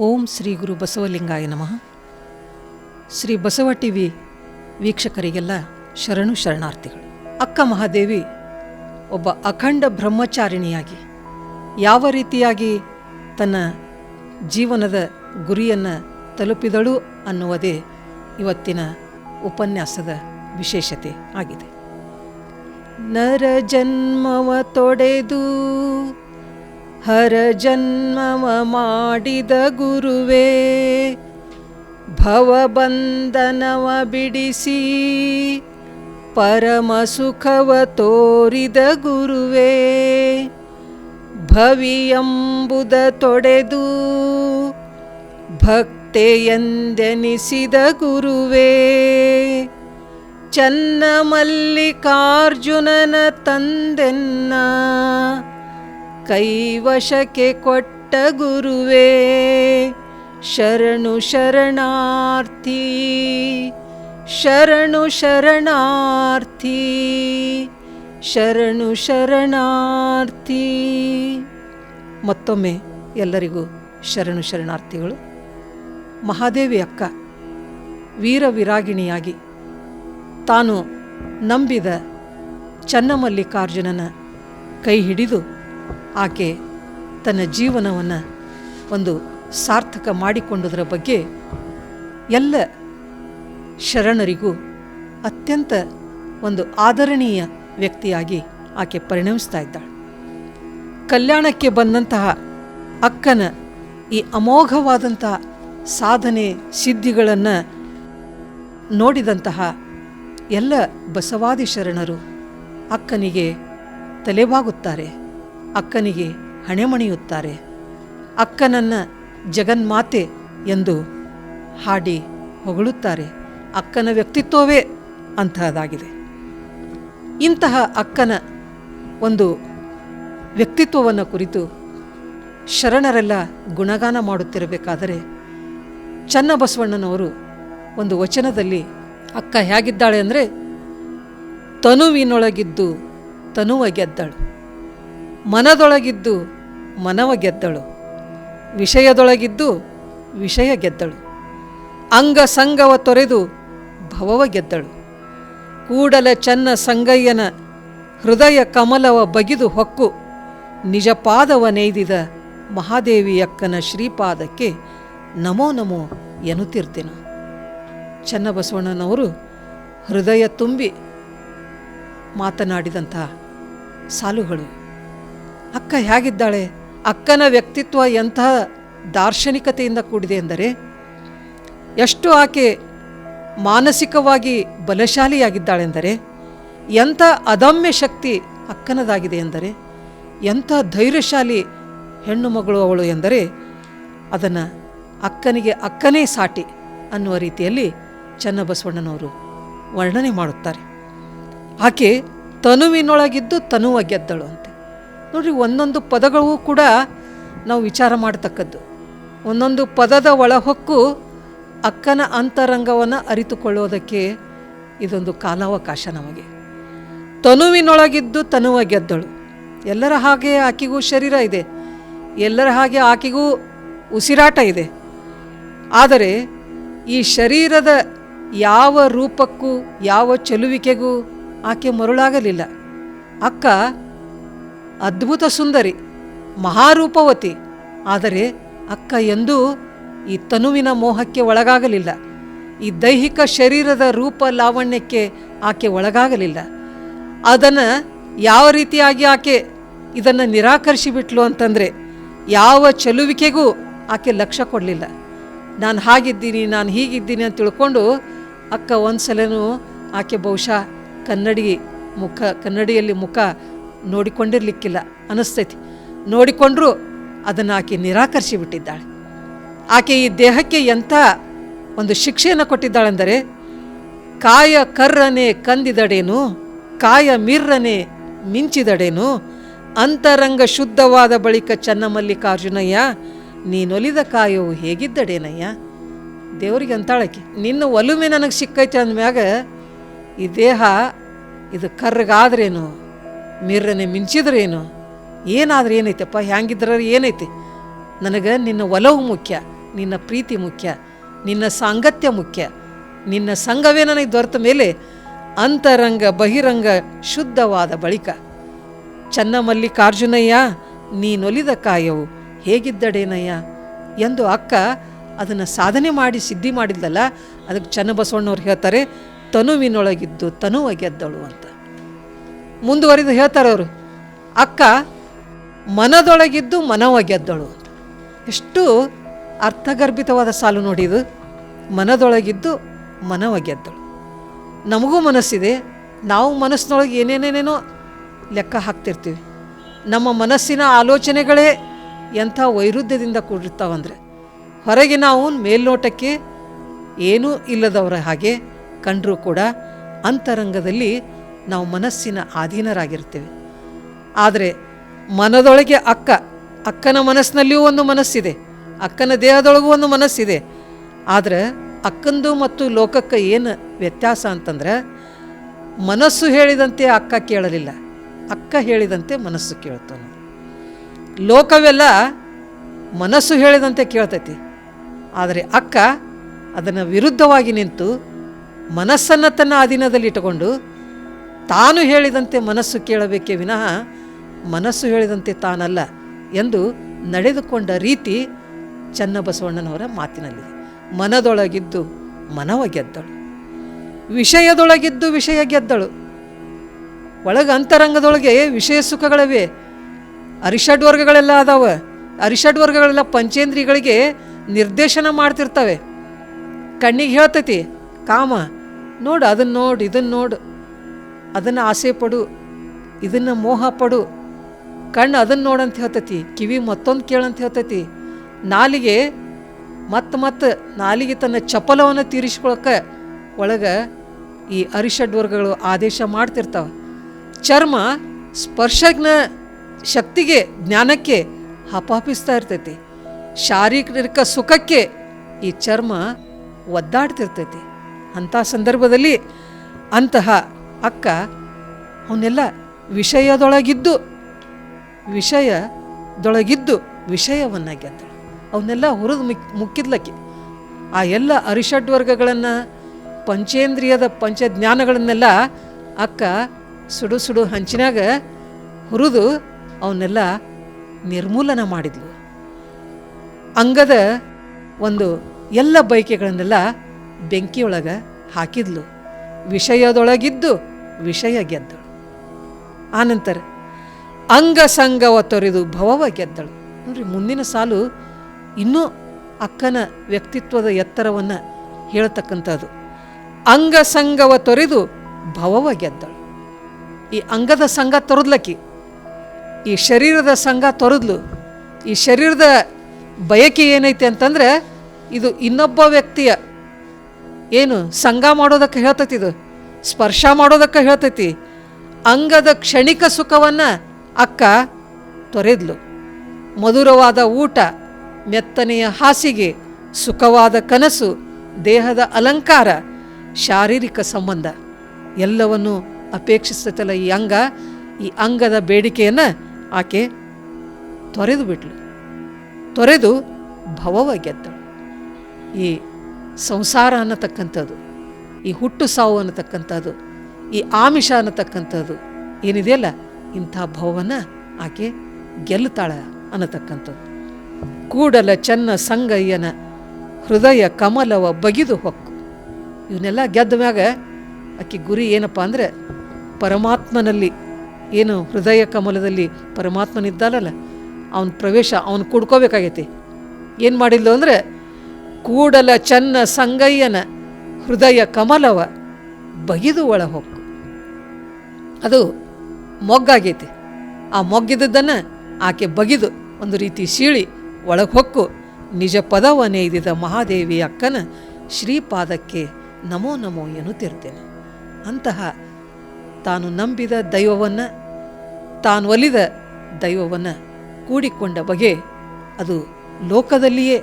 ಓಂ ಶ್ರೀ ಗುರು ಬಸವಲಿಂಗಾಯ ನಮಃ. Shri Basava T V ವೀಕ್ಷಕರಿಗೆಲ್ಲ ಶರಣು ಶರಣಾರ್ಥಿಗಳು. ಅಕ್ಕ ಮಹಾದೇವಿ ಒಬ್ಬ ಅಖಂಡ ಬ್ರಹ್ಮಚಾರಿಣಿಯಾಗಿ ಯಾವ ರೀತಿಯಾಗಿ ತನ್ನ ಜೀವನದ ಗುರಿಯನ್ನು ತಲುಪಿದಳು ಅನ್ನುವುದೇ ಇವತ್ತಿನ ಉಪನ್ಯಾಸದ ವಿಶೇಷತೆ ಆಗಿದೆ. ನರ ಜನ್ಮವ ತೊಡೆದು ಹರ ಜನ್ಮವ ಮಾಡಿದ ಗುರುವೇ ಭವಬಂಧನವ ಬಿಡಿಸಿ ಪರಮ ಸುಖವ ತೋರಿದ ಗುರುವೇ, ಭವಿಯಂಬುದ ತೊಡೆದು ಭಕ್ತೆಯೆಂದೆನಿಸಿದ ಗುರುವೇ, ಚನ್ನ ಮಲ್ಲಿಕಾರ್ಜುನನ ತಂದೆನ್ನ ಕೈವಶಕ್ಕೆ ಕೊಟ್ಟ ಗುರುವೇ, ಶರಣು ಶರಣಾರ್ಥಿ ಶರಣು ಶರಣಾರ್ಥಿ ಶರಣು ಶರಣಾರ್ಥಿ. ಮತ್ತೊಮ್ಮೆ ಎಲ್ಲರಿಗೂ ಶರಣು ಶರಣಾರ್ಥಿಗಳು. ಮಹಾದೇವಿ ಅಕ್ಕ, ವೀರ ವಿರಾಗಿಣಿಯಾಗಿ ತಾನು ನಂಬಿದ ಚನ್ನಮಲ್ಲಿಕಾರ್ಜುನನ ಕೈ ಹಿಡಿದು ಆಕೆ ತನ್ನ ಜೀವನವನ್ನು ಒಂದು ಸಾರ್ಥಕ ಮಾಡಿಕೊಂಡುದರ ಬಗ್ಗೆ ಎಲ್ಲ ಶರಣರಿಗೂ ಅತ್ಯಂತ ಒಂದು ಆದರಣೀಯ ವ್ಯಕ್ತಿಯಾಗಿ ಆಕೆ ಪರಿಣಮಿಸ್ತಾ ಇದ್ದಾಳೆ. ಕಲ್ಯಾಣಕ್ಕೆ ಬಂದಂತಹ ಅಕ್ಕನ ಈ ಅಮೋಘವಾದಂತಹ ಸಾಧನೆ ಸಿದ್ಧಿಗಳನ್ನು ನೋಡಿದಂತಹ ಎಲ್ಲ ಬಸವಾದಿ ಶರಣರು ಅಕ್ಕನಿಗೆ ತಲೆಬಾಗುತ್ತಾರೆ. ಅಕ್ಕನಿಗೆ ಹಣೆಮಣಿಯುತ್ತಾರೆ. ಅಕ್ಕನನ್ನು ಜಗನ್ಮಾತೆ ಎಂದು ಹಾಡಿ ಹೊಗಳುತ್ತಾರೆ. ಅಕ್ಕನ ವ್ಯಕ್ತಿತ್ವವೇ ಅಂತಹದಾಗಿದೆ. ಇಂತಹ ಅಕ್ಕನ ಒಂದು ವ್ಯಕ್ತಿತ್ವವನ್ನು ಕುರಿತು ಶರಣರೆಲ್ಲ ಗುಣಗಾನ ಮಾಡುತ್ತಿರಬೇಕಾದರೆ ಚನ್ನಬಸವಣ್ಣನವರು ಒಂದು ವಚನದಲ್ಲಿ ಅಕ್ಕ ಹೇಗಿದ್ದಾಳೆ ಅಂದರೆ, ತನುವಿನೊಳಗಿದ್ದು ತನುವ ಗೆದ್ದಳು. ಮನದೊಳಗಿದ್ದು ಮನವ ಗೆದ್ದಳು, ವಿಷಯದೊಳಗಿದ್ದು ವಿಷಯ ಗೆದ್ದಳು, ಅಂಗ ಸಂಗವ ತೊರೆದು ಭವವ ಗೆದ್ದಳು. ಕೂಡಲ ಚನ್ನ ಸಂಗಯ್ಯನ ಹೃದಯ ಕಮಲವ ಬಗಿದು ಹೊಕ್ಕು ನಿಜಪಾದವ ನೇಯ್ದಿದ ಮಹಾದೇವಿಯಕ್ಕನ ಶ್ರೀಪಾದಕ್ಕೆ ನಮೋ ನಮೋ ಎನ್ನುತ್ತಿರ್ತೇನೆ. ಚನ್ನಬಸವಣ್ಣನವರು ಹೃದಯ ತುಂಬಿ ಮಾತನಾಡಿದಂತಹ ಸಾಲುಗಳು. ಅಕ್ಕ ಹೇಗಿದ್ದಾಳೆ? ಅಕ್ಕನ ವ್ಯಕ್ತಿತ್ವ ಎಂತಹ ದಾರ್ಶನಿಕತೆಯಿಂದ ಕೂಡಿದೆ ಎಂದರೆ, ಎಷ್ಟು ಆಕೆ ಮಾನಸಿಕವಾಗಿ ಬಲಶಾಲಿಯಾಗಿದ್ದಾಳೆಂದರೆ, ಎಂಥ ಅದಮ್ಯ ಶಕ್ತಿ ಅಕ್ಕನದಾಗಿದೆ ಎಂದರೆ, ಎಂಥ ಧೈರ್ಯಶಾಲಿ ಹೆಣ್ಣು ಮಗಳು ಅವಳು ಎಂದರೆ, ಅದನ್ನು ಅಕ್ಕನಿಗೆ ಅಕ್ಕನೇ ಸಾಟಿ ಅನ್ನುವ ರೀತಿಯಲ್ಲಿ ಚನ್ನಬಸವಣ್ಣನವರು ವರ್ಣನೆ ಮಾಡುತ್ತಾರೆ. ಆಕೆ ತನುವಿನೊಳಗಿದ್ದು ತನುವ ಗೆದ್ದಳು ಅಂತೆ. ನೋಡ್ರಿ, ಒಂದೊಂದು ಪದಗಳು ಕೂಡ ನಾವು ವಿಚಾರ ಮಾಡತಕ್ಕದ್ದು. ಒಂದೊಂದು ಪದದ ಒಳಹೊಕ್ಕು ಅಕ್ಕನ ಅಂತರಂಗವನ್ನು ಅರಿತುಕೊಳ್ಳೋದಕ್ಕೆ ಇದೊಂದು ಕಾಲಾವಕಾಶ ನಮಗೆ. ತನುವಿನೊಳಗಿದ್ದು ತನುವ ಗೆದ್ದಳು. ಎಲ್ಲರ ಹಾಗೆ ಆಕೆಗೂ ಶರೀರ ಇದೆ. ಎಲ್ಲರ ಹಾಗೆ ಆಕೆಗೂ ಉಸಿರಾಟ ಇದೆ. ಆದರೆ ಈ ಶರೀರದ ಯಾವ ರೂಪಕ್ಕೂ, ಯಾವ ಚೆಲುವಿಕೆಗೂ ಆಕೆ ಮರುಳಾಗಲಿಲ್ಲ. ಅಕ್ಕ ಅದ್ಭುತ ಸುಂದರಿ, ಮಹಾರೂಪವತಿ. ಆದರೆ ಅಕ್ಕ ಎಂದೂ ಈ ತನುವಿನ ಮೋಹಕ್ಕೆ ಒಳಗಾಗಲಿಲ್ಲ. ಈ ದೈಹಿಕ ಶರೀರದ ರೂಪ ಲಾವಣ್ಯಕ್ಕೆ ಆಕೆ ಒಳಗಾಗಲಿಲ್ಲ. ಅದನ್ನು ಯಾವ ರೀತಿಯಾಗಿ ಆಕೆ ಇದನ್ನು ನಿರಾಕರಿಸಿಬಿಟ್ಲು ಅಂತಂದರೆ ಯಾವ ಚೆಲುವಿಕೆಗೂ ಆಕೆ ಲಕ್ಷ್ಯ ಕೊಡಲಿಲ್ಲ. ನಾನು ಹಾಗಿದ್ದೀನಿ, ನಾನು ಹೀಗಿದ್ದೀನಿ ಅಂತ ತಿಳ್ಕೊಂಡು ಅಕ್ಕ ಒಂದು ಸಲನೂ ಆಕೆ ಬಹುಶಃ ಕನ್ನಡಿ ಮುಖ, ಕನ್ನಡಿಯಲ್ಲಿ ಮುಖ ನೋಡಿಕೊಂಡಿರ್ಲಿಕ್ಕಿಲ್ಲ. ಅನಿಸ್ತೈತಿ. ನೋಡಿಕೊಂಡ್ರೂ ಅದನ್ನು ಆಕೆ ನಿರಾಕರಿಸಿ ಬಿಟ್ಟಿದ್ದಾಳೆ. ಆಕೆ ಈ ದೇಹಕ್ಕೆ ಎಂಥ ಒಂದು ಶಿಕ್ಷೆಯನ್ನು ಕೊಟ್ಟಿದ್ದಾಳೆಂದರೆ, ಕಾಯ ಕರ್ರನೆ ಕಂದಿದಡೇನು, ಕಾಯ ಮಿರ್ರನೆ ಮಿಂಚಿದಡೇನು, ಅಂತರಂಗ ಶುದ್ಧವಾದ ಬಳಿಕ ಚನ್ನಮಲ್ಲಿಕಾರ್ಜುನಯ್ಯ, ನೀನೊಲಿದ ಕಾಯವು ಹೇಗಿದ್ದಡೇನಯ್ಯ? ದೇವರಿಗೆ ಅಂತಾಳಕ್ಕೆ ನಿನ್ನ ಒಲುಮೆ ನನಗೆ ಸಿಕ್ಕೈತೆ ಅಂದಮ್ಯಾಗ ಈ ದೇಹ ಇದು ಕರ್ರಗಾದ್ರೇನು? ಮಿರ್ರನೆ ಮಿಂಚಿದ್ರೇನು? ಏನಾದ್ರೆ ಏನೈತಪ್ಪ? ಹ್ಯಾಂಗಿದ್ರ ಏನೈತಿ? ನನಗೆ ನಿನ್ನ ಒಲವು ಮುಖ್ಯ, ನಿನ್ನ ಪ್ರೀತಿ ಮುಖ್ಯ, ನಿನ್ನ ಸಾಂಗತ್ಯ ಮುಖ್ಯ. ನಿನ್ನ ಸಂಘವೇ ನನಗೆ ದೊರೆತ ಮೇಲೆ ಅಂತರಂಗ, ಬಹಿರಂಗ, ಶುದ್ಧವಾದ ಬಳಿಕ. ಚನ್ನಮಲ್ಲಿಕಾರ್ಜುನಯ್ಯ ನೀನೊಲಿದ ಕಾಯವು ಹೇಗಿದ್ದಡೇನಯ್ಯ? ಎಂದು ಅಕ್ಕ ಅದನ್ನು ಸಾಧನೆ ಮಾಡಿ ಸಿದ್ಧಿ ಮಾಡಿದ್ದಲ್ಲ ಅದಕ್ಕೆ ಚನ್ನಬಸವಣ್ಣವ್ರು ಹೇಳ್ತಾರೆ, ತನುವಿನೊಳಗಿದ್ದು ತನುವ ಗೆದ್ದಳು ಅಂತ. ಮುಂದುವರಿದು ಹೇಳ್ತಾರೆ ಅವರು. ಅಕ್ಕ, ಮನದೊಳಗಿದ್ದು ಮನವ ಗೆದ್ದಳು ಎಷ್ಟು ಅರ್ಥಗರ್ಭಿತವಾದ ಸಾಲು ನೋಡಿದು ಮನದೊಳಗಿದ್ದು ಮನವ ಗೆದ್ದಳು ನಮಗೂ ಮನಸ್ಸಿದೆ. ನಾವು ಮನಸ್ಸಿನೊಳಗೆ ಏನೇನೇನೇನೋ ಲೆಕ್ಕ ಹಾಕ್ತಿರ್ತೀವಿ. ನಮ್ಮ ಮನಸ್ಸಿನ ಆಲೋಚನೆಗಳೇ ಎಂಥ ವೈರುಧ್ಯದಿಂದ ಕೂಡಿರ್ತಾವಂದರೆ. ಹೊರಗೆ ನಾವು ಮೇಲ್ನೋಟಕ್ಕೆ ಏನೂ ಇಲ್ಲದವರ ಹಾಗೆ ಕಂಡರೂ ಕೂಡ ಅಂತರಂಗದಲ್ಲಿ ನಾವು ಮನಸ್ಸಿನ ಅಧೀನರಾಗಿರ್ತೇವೆ ಆದರೆ ಮನದೊಳಗೆ ಅಕ್ಕ, ಅಕ್ಕನ ಮನಸ್ಸಿನಲ್ಲಿಯೂ ಒಂದು ಮನಸ್ಸಿದೆ, ಅಕ್ಕನ ದೇಹದೊಳಗೂ ಒಂದು ಮನಸ್ಸಿದೆ. ಆದರೆ ಅಕ್ಕಂದು ಮತ್ತು ಲೋಕಕ್ಕೆ ಏನು ವ್ಯತ್ಯಾಸ ಅಂತಂದ್ರೆ ಮನಸ್ಸು ಹೇಳಿದಂತೆ ಅಕ್ಕ ಕೇಳಲಿಲ್ಲ, ಅಕ್ಕ ಹೇಳಿದಂತೆ ಮನಸ್ಸು ಕೇಳ್ತಾನೆ ಲೋಕವೆಲ್ಲ ಮನಸ್ಸು ಹೇಳಿದಂತೆ ಕೇಳ್ತೈತಿ. ಆದರೆ ಅಕ್ಕ ಅದನ್ನು ವಿರುದ್ಧವಾಗಿ ನಿಂತು ಮನಸ್ಸನ್ನು ತನ್ನ ಅಧೀನದಲ್ಲಿ ಇಟ್ಟುಕೊಂಡು ತಾನು ಹೇಳಿದಂತೆ ಮನಸ್ಸು ಕೇಳಬೇಕೇ ವಿನಃ ಮನಸ್ಸು ಹೇಳಿದಂತೆ ತಾನಲ್ಲ ಎಂದು ನಡೆದುಕೊಂಡ ರೀತಿ ಚನ್ನಬಸವಣ್ಣನವರ ಮಾತಿನಲ್ಲಿದೆ. ಮನದೊಳಗಿದ್ದು ಮನವ ಗೆದ್ದಳು. ವಿಷಯದೊಳಗಿದ್ದು ವಿಷಯ ಗೆದ್ದಳು. ಒಳಗೆ ಅಂತರಂಗದೊಳಗೆ ವಿಷಯ ಸುಖಗಳಿವೆ. ಅರಿಷಡ್ ವರ್ಗಗಳೆಲ್ಲ ಅದಾವ. ಅರಿಷಡ್ ವರ್ಗಗಳೆಲ್ಲ ಪಂಚೇಂದ್ರಿಗಳಿಗೆ ನಿರ್ದೇಶನ ಮಾಡ್ತಿರ್ತವೆ. ಕಣ್ಣಿಗೆ ಹೇಳ್ತೈತಿ, ಕಾಮ, ನೋಡು ಅದನ್ನು ನೋಡು ಇದನ್ನು ನೋಡು. ಅದನ್ನು ಆಸೆ ಪಡು, ಇದನ್ನು ಮೋಹ ಪಡು. ಕಣ್ಣು ಅದನ್ನು ನೋಡಂತ ಹೇಳ್ತೈತಿ, ಕಿವಿ ಮತ್ತೊಂದು ಕೇಳಂತ ಹೇಳ್ತೈತಿ. ನಾಲಿಗೆ ಮತ್ತೆ ಮತ್ತೆ ನಾಲಿಗೆ ತನ್ನ ಚಪಲವನ್ನು ತೀರಿಸ್ಕೊಳಕ್ಕೆ ಒಳಗೆ ಈ ಅರಿಷಡ್ ವರ್ಗಗಳು ಆದೇಶ ಮಾಡ್ತಿರ್ತಾವೆ. ಚರ್ಮ ಸ್ಪರ್ಶಜ್ಞ ಶಕ್ತಿಗೆ, ಜ್ಞಾನಕ್ಕೆ ಹಪಹಪಿಸ್ತಾ ಇರ್ತೈತಿ. ಶಾರೀರಿಕ ಸುಖಕ್ಕೆ ಈ ಚರ್ಮ ಒದ್ದಾಡ್ತಿರ್ತೈತಿ. ಅಂಥ ಸಂದರ್ಭದಲ್ಲಿ ಅಂತಹ ಅಕ್ಕ, ಅವನ್ನೆಲ್ಲ ವಿಷಯದೊಳಗಿದ್ದು ವಿಷಯದೊಳಗಿದ್ದು ವಿಷಯವನ್ನು ಗೆದ್ದಳು ಅವನ್ನೆಲ್ಲ ಹುರಿದು ಮುಕ್, ಮುಕ್ಕಿದ್ಲಕ್ಕೆ. ಆ ಎಲ್ಲ ಅರಿಷಡ್ ವರ್ಗಗಳನ್ನು, ಪಂಚೇಂದ್ರಿಯದ ಪಂಚಜ್ಞಾನಗಳನ್ನೆಲ್ಲ ಅಕ್ಕ ಸುಡು ಸುಡು ಹಂಚಿನಾಗ ಹುರಿದು ಅವನ್ನೆಲ್ಲ ನಿರ್ಮೂಲನ ಮಾಡಿದ್ಲು. ಅಂಗದ ಒಂದು ಎಲ್ಲ ಬಯಕೆಗಳನ್ನೆಲ್ಲ ಬೆಂಕಿಯೊಳಗೆ ಹಾಕಿದ್ಲು. ವಿಷಯದೊಳಗಿದ್ದು ವಿಷಯ ಗೆದ್ದಳು. ಆನಂತರ ಅಂಗಸಂಗವ ತೊರೆದು ಭವವ ಗೆದ್ದಳು. ನೋಡ್ರಿ, ಮುಂದಿನ ಸಾಲು ಇನ್ನೂ ಅಕ್ಕನ ವ್ಯಕ್ತಿತ್ವದ ಎತ್ತರವನ್ನು ಹೇಳ್ತಕ್ಕಂಥದ್ದು. ಅಂಗಸಂಗವ ತೊರೆದು ಭವವ ಗೆದ್ದಳು. ಈ ಅಂಗದ ಸಂಘ ತೊರೆದ್ಲಕ್ಕಿ, ಈ ಶರೀರದ ಸಂಘ ತೊರೆದ್ಲು. ಈ ಶರೀರದ ಬಯಕೆ ಏನೈತೆ ಅಂತಂದ್ರೆ, ಇದು ಇನ್ನೊಬ್ಬ ವ್ಯಕ್ತಿಯ ಏನು ಸಂಘ ಮಾಡೋದಕ್ಕೆ ಹೇಳ್ತೈತಿ ಇದು? ಸ್ಪರ್ಶ ಮಾಡೋದಕ್ಕೆ ಹೇಳ್ತೈತಿ? ಅಂಗದ ಕ್ಷಣಿಕ ಸುಖವನ್ನು ಅಕ್ಕ ತೊರೆದ್ಲು. ಮಧುರವಾದ ಊಟ, ಮೆತ್ತನೆಯ ಹಾಸಿಗೆ, ಸುಖವಾದ ಕನಸು, ದೇಹದ ಅಲಂಕಾರ, ಶಾರೀರಿಕ ಸಂಬಂಧ ಎಲ್ಲವನ್ನು ಅಪೇಕ್ಷಿಸುತ್ತಲ್ಲ ಈ ಅಂಗ. ಈ ಅಂಗದ ಬೇಡಿಕೆಯನ್ನು ಆಕೆ ತೊರೆದು ಬಿಟ್ಲು. ತೊರೆದು ಭವವ ಗೆದ್ದಳು ಈ ಸಂಸಾರ ಅನ್ನತಕ್ಕಂಥದ್ದು, ಈ ಹುಟ್ಟು ಸಾವು ಅನ್ನತಕ್ಕಂಥದ್ದು, ಈ ಆಮಿಷ ಅನ್ನತಕ್ಕಂಥದ್ದು ಏನಿದೆಯಲ್ಲ, ಇಂಥ ಭಾವನ ಆಕೆ ಗೆಲ್ಲುತ್ತಾಳ ಅನ್ನತಕ್ಕಂಥದ್ದು. ಕೂಡಲ ಚೆನ್ನ ಸಂಗಯ್ಯನ ಹೃದಯ ಕಮಲವ ಬಗಿದು ಹೊಕ್ಕು. ಇವನ್ನೆಲ್ಲ ಗೆದ್ದ ಮ್ಯಾಗ ಆಕೆ ಗುರಿ ಏನಪ್ಪ ಅಂದರೆ, ಪರಮಾತ್ಮನಲ್ಲಿ ಏನು ಹೃದಯ ಕಮಲದಲ್ಲಿ ಪರಮಾತ್ಮನಿದ್ದಾನಲ್ಲ ಅವನ ಪ್ರವೇಶ ಅವನು ಕೂಡ್ಕೋಬೇಕಾಗೈತಿ. ಏನು ಮಾಡಿದ್ಲು ಅಂದರೆ ಕೂಡಲ ಚನ್ನ ಸಂಗಯ್ಯನ ಹೃದಯ ಕಮಲವ ಬಗಿದು ಒಳ ಹೊಕ್ಕು ಅದು ಮೊಗ್ಗಾಗೈತಿ. ಆ ಮೊಗ್ಗಿದ್ದನ್ನು ಆಕೆ ಬಗಿದು ಒಂದು ರೀತಿ ಸೀಳಿ ಒಳಗೆ ಹೊಕ್ಕು ನಿಜ ಪದವ ನೇಯ್ದಿದ ಮಹಾದೇವಿ ಅಕ್ಕನ ಶ್ರೀಪಾದಕ್ಕೆ ನಮೋ ನಮೋ ಎನ್ನುತ್ತಿರ್ತೇನೆ. ಅಂತಹ ತಾನು ನಂಬಿದ ದೈವವನ್ನು, ತಾನು ಒಲಿದ ದೈವವನ್ನು ಕೂಡಿಕೊಂಡ ಬಗೆ ಅದು ಲೋಕದಲ್ಲಿಯೇ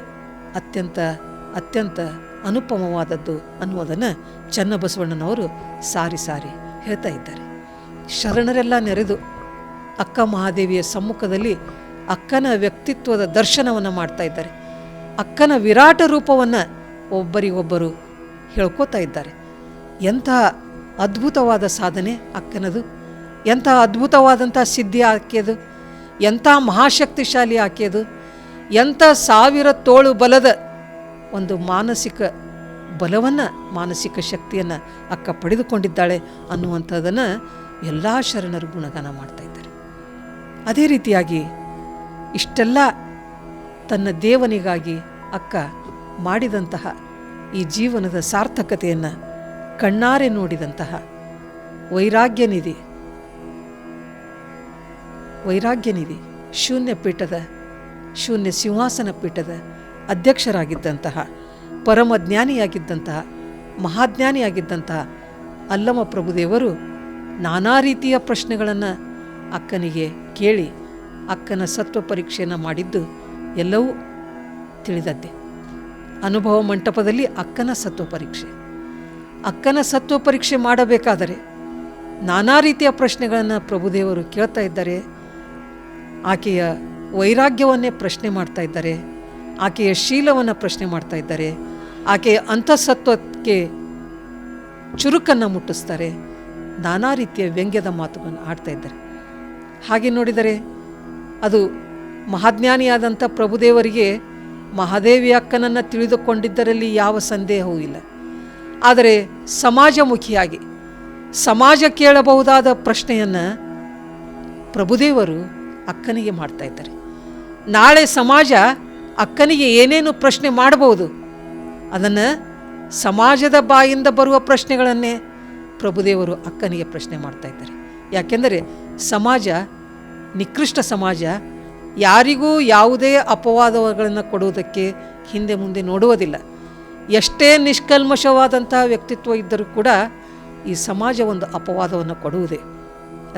ಅತ್ಯಂತ ಅತ್ಯಂತ ಅನುಪಮವಾದದ್ದು ಅನ್ನುವುದನ್ನು ಚನ್ನಬಸವಣ್ಣನವರು ಸಾರಿ ಸಾರಿ ಹೇಳ್ತಾ ಇದ್ದಾರೆ. ಶರಣರೆಲ್ಲ ನೆರೆದು ಅಕ್ಕ ಮಹಾದೇವಿಯ ಸಮ್ಮುಖದಲ್ಲಿ ಅಕ್ಕನ ವ್ಯಕ್ತಿತ್ವದ ದರ್ಶನವನ್ನು ಮಾಡ್ತಾ ಇದ್ದಾರೆ. ಅಕ್ಕನ ವಿರಾಟ ರೂಪವನ್ನು ಒಬ್ಬರಿಗೊಬ್ಬರು ಹೇಳ್ಕೋತಾ ಇದ್ದಾರೆ. ಎಂತಹ ಅದ್ಭುತವಾದ ಸಾಧನೆ ಅಕ್ಕನದು ಎಂಥ ಅದ್ಭುತವಾದಂಥ ಸಿದ್ಧಿ ಆಕೆಯದು ಎಂಥ ಮಹಾಶಕ್ತಿಶಾಲಿ ಆಕೆಯದು ಎಂಥ ಸಾವಿರ ತೋಳು ಬಲದ ಒಂದು ಮಾನಸಿಕ ಬಲವನ್ನು, ಮಾನಸಿಕ ಶಕ್ತಿಯನ್ನು ಅಕ್ಕ ಪಡೆದುಕೊಂಡಿದ್ದಾಳೆ ಅನ್ನುವಂಥದ್ದನ್ನು ಎಲ್ಲ ಶರಣರು ಗುಣಗಾನ ಮಾಡ್ತಾ ಇದ್ದಾರೆ. ಅದೇ ರೀತಿಯಾಗಿ ಇಷ್ಟೆಲ್ಲ ತನ್ನ ದೇವನಿಗಾಗಿ ಅಕ್ಕ ಮಾಡಿದಂತಹ ಈ ಜೀವನದ ಸಾರ್ಥಕತೆಯನ್ನು ಕಣ್ಣಾರೆ ನೋಡಿದಂತಹ ವೈರಾಗ್ಯ ನಿಧಿ ವೈರಾಗ್ಯ ನಿಧಿ, ಶೂನ್ಯ ಪೀಠದ, ಶೂನ್ಯ ಸಿಂಹಾಸನ ಪೀಠದ ಅಧ್ಯಕ್ಷರಾಗಿದ್ದಂತಹ, ಪರಮಜ್ಞಾನಿಯಾಗಿದ್ದಂತಹ, ಮಹಾಜ್ಞಾನಿಯಾಗಿದ್ದಂತಹ ಅಲ್ಲಮ ಪ್ರಭುದೇವರು ನಾನಾ ರೀತಿಯ ಪ್ರಶ್ನೆಗಳನ್ನು ಅಕ್ಕನಿಗೆ ಕೇಳಿ ಅಕ್ಕನ ಸತ್ವ ಪರೀಕ್ಷೆಯನ್ನು ಮಾಡಿದ್ದು ಎಲ್ಲವೂ ತಿಳಿದದ್ದೆ. ಅನುಭವ ಮಂಟಪದಲ್ಲಿ ಅಕ್ಕನ ಸತ್ವ ಪರೀಕ್ಷೆ. ಅಕ್ಕನ ಸತ್ವ ಪರೀಕ್ಷೆ ಮಾಡಬೇಕಾದರೆ ನಾನಾ ರೀತಿಯ ಪ್ರಶ್ನೆಗಳನ್ನು ಪ್ರಭುದೇವರು ಕೇಳ್ತಾ ಇದ್ದಾರೆ, ಆಕೆಯ ವೈರಾಗ್ಯವನ್ನೇ ಪ್ರಶ್ನೆ ಮಾಡ್ತಾ ಇದ್ದಾರೆ ಆಕೆಯ ಶೀಲವನ್ನು ಪ್ರಶ್ನೆ ಮಾಡ್ತಾ ಇದ್ದಾರೆ. ಆಕೆಯ ಅಂತಸತ್ವಕ್ಕೆ ಚುರುಕನ್ನು ಮುಟ್ಟಿಸ್ತಾರೆ. ನಾನಾ ರೀತಿಯ ವ್ಯಂಗ್ಯದ ಮಾತುಗಳನ್ನು ಆಡ್ತಾ ಇದ್ದಾರೆ. ಹಾಗೆ ನೋಡಿದರೆ ಅದು ಮಹಾಜ್ಞಾನಿಯಾದಂಥ ಪ್ರಭುದೇವರಿಗೆ ಮಹಾದೇವಿ ಅಕ್ಕನನ್ನು ತಿಳಿದುಕೊಂಡಿದ್ದರಲ್ಲಿ ಯಾವ ಸಂದೇಹವೂ ಇಲ್ಲ. ಆದರೆ ಸಮಾಜಮುಖಿಯಾಗಿ, ಸಮಾಜ ಕೇಳಬಹುದಾದ ಪ್ರಶ್ನೆಯನ್ನು ಪ್ರಭುದೇವರು ಅಕ್ಕನಿಗೆ ಮಾಡ್ತಾ ಇದ್ದಾರೆ. ನಾಳೆ ಸಮಾಜ ಅಕ್ಕನಿಗೆ ಏನೇನು ಪ್ರಶ್ನೆ ಮಾಡಬಹುದು, ಅದನ್ನು ಸಮಾಜದ ಬಾಯಿಂದ ಬರುವ ಪ್ರಶ್ನೆಗಳನ್ನೇ ಪ್ರಭುದೇವರು ಅಕ್ಕನಿಗೆ ಪ್ರಶ್ನೆ ಮಾಡ್ತಾ ಇದ್ದಾರೆ. ಯಾಕೆಂದರೆ ಸಮಾಜ, ನಿಕೃಷ್ಟ ಸಮಾಜ ಯಾರಿಗೂ ಯಾವುದೇ ಅಪವಾದಗಳನ್ನು ಕೊಡುವುದಕ್ಕೆ ಹಿಂದೆ ಮುಂದೆ ನೋಡುವುದಿಲ್ಲ. ಎಷ್ಟೇ ನಿಷ್ಕಲ್ಮಶವಾದಂತಹ ವ್ಯಕ್ತಿತ್ವ ಇದ್ದರೂ ಕೂಡ ಈ ಸಮಾಜ ಒಂದು ಅಪವಾದವನ್ನು ಕೊಡುವುದೇ.